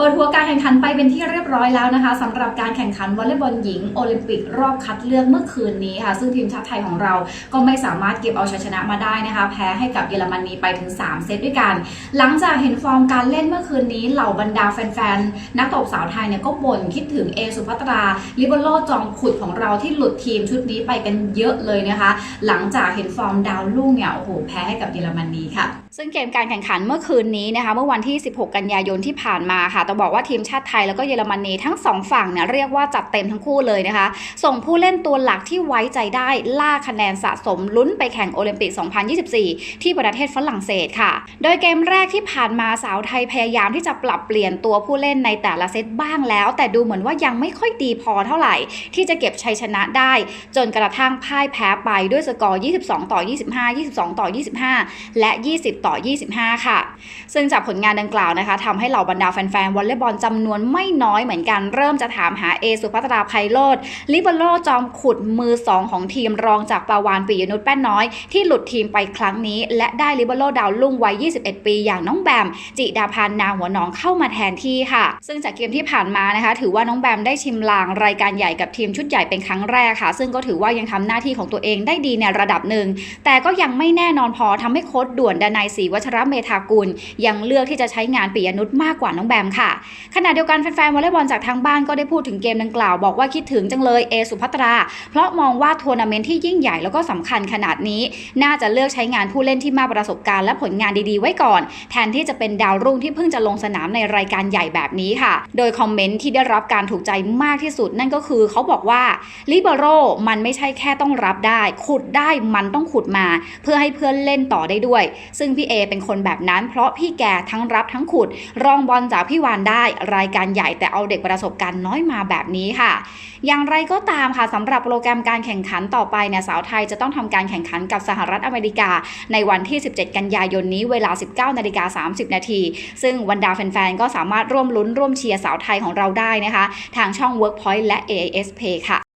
เปิดหัวการแข่งขันไปเป็นที่เรียบร้อยแล้วนะคะสำหรับการแข่งขันวอลเลย์บอลหญิงโอลิมปิกรอบคัดเลือกเมื่อคืนนี้ค่ะ ซึ่งทีมชาติไทยของเราก็ไม่สามารถเก็บเอาชัยชนะมาได้นะคะ แพ้ให้กับเยอรมนีไปถึง 3 เซตด้วยกัน หลังจากเห็นฟอร์มการเล่นเมื่อคืนนี้เหล่าบรรดาแฟนๆ นักตบสาวไทยเนี่ยก็บ่นคิดถึงเอสุภัตราลิเบโรจอมขุดของเราที่หลุดทีมชุดนี้ไปกันเยอะเลยนะคะ หลังจากเห็นฟอร์มดาวรุ่งเนี่ยโอ้โหแพ้ให้กับเยอรมนีค่ะ ซึ่งเกมการแข่งขันเมื่อคืนนี้นะคะ เมื่อวันที่ 16 กันยายนที่ผ่านมาค่ะต้องบอกว่าทีมชาติไทยแล้วก็เยอรมนีทั้งสองฝั่งเนี่ยเรียกว่าจัดเต็มทั้งคู่เลยนะคะ ส่งผู้เล่นตัวหลักที่ไว้ใจได้ล่าคะแนนสะสมลุ้นไปแข่งโอลิมปิก 2024 ที่ประเทศฝรั่งเศสค่ะ โดยเกมแรกที่ผ่านมาสาวไทยพยายามที่จะปรับเปลี่ยนตัวผู้เล่นในแต่ละเซตบ้างแล้ว แต่ดูเหมือนว่ายังไม่ค่อยดีพอเท่าไหร่ ที่จะเก็บชัยชนะได้ จนกระทั่งพ่ายแพ้ไปด้วยสกอร์ 22 ต่อ 25 22 ต่อ 25 และ 20 ต่อ 25 ค่ะ ซึ่งจากผลงานดังกล่าวนะคะทำให้เหล่าบรรดาแฟนวอลเลย์บอลจำนวนไม่น้อยเหมือนกันเริ่มจะถามหาเอสุภัตราไพโรธลิเบโรจอมขุดมือ 2 ของทีมรองจากปาวานปิยนุชแป้นน้อย ที่หลุดทีมไปครั้งนี้ และได้ลิเบโรดาวรุ่งวัย 21 ปีอย่างน้องแบม จิดาพันนาหัวหนองเข้ามาแทนที่ค่ะ ซึ่งจากเกมที่ผ่านมานะคะ ถือว่าน้องแบมได้ชิมลางรายการใหญ่กับทีมชุดใหญ่เป็นครั้งแรกค่ะ ซึ่งก็ถือว่ายังทำหน้าที่ของตัวเองได้ดีในระดับหนึ่งแต่ก็ยังไม่แน่นอนพอทำให้โค้ชด่วนดนายศรีวัชรเมธากุล ยังเลือกที่จะใช้งานปิยนุชมากกว่าน้องแบมค่ะขณะเดียวกันแฟนๆวอลเลย์บอลจากทางบ้านก็ได้พูดถึงเกมดังกล่าวบอกว่าคิดถึงจังเลยเอสุภัตรา เพราะมองว่าทัวร์นาเมนต์ที่ยิ่งใหญ่แล้วก็สำคัญขนาดนี้ น่าจะเลือกใช้งานผู้เล่นที่มาประสบการณ์และผลงานดีๆ ไว้ก่อน แทนที่จะเป็นดาวรุ่งที่เพิ่งจะลงสนามในรายการใหญ่แบบนี้ค่ะ โดยคอมเมนต์ที่ได้รับการถูกใจมากที่สุดนั่นก็คือเขาบอกว่าลิเบโรมันไม่ใช่แค่ต้องรับได้ ขุดได้มันต้องขุดมา เพื่อให้เพื่อนเล่นต่อได้ด้วย ซึ่งพี่เอเป็นคนแบบนั้น เพราะพี่แกทั้งรับทั้งขุด รองบอลจากพี่วาลได้รายการใหญ่แต่เอาเด็กประสบการณ์น้อยมาแบบนี้ค่ะ อย่างไรก็ตามค่ะสำหรับโปรแกรมการแข่งขันต่อไปเนี่ยสาวไทยจะต้องทำการแข่งขันกับสหรัฐอเมริกา ในวันที่ 17 กันยายนนี้เวลา 19นาฬิกา30 นาที ซึ่งบรรดาแฟนๆ ก็สามารถร่วมลุ้นร่วมเชียร์สาวไทยของเราได้นะคะ ทางช่อง Workpoint และ AIS Pay ค่ะ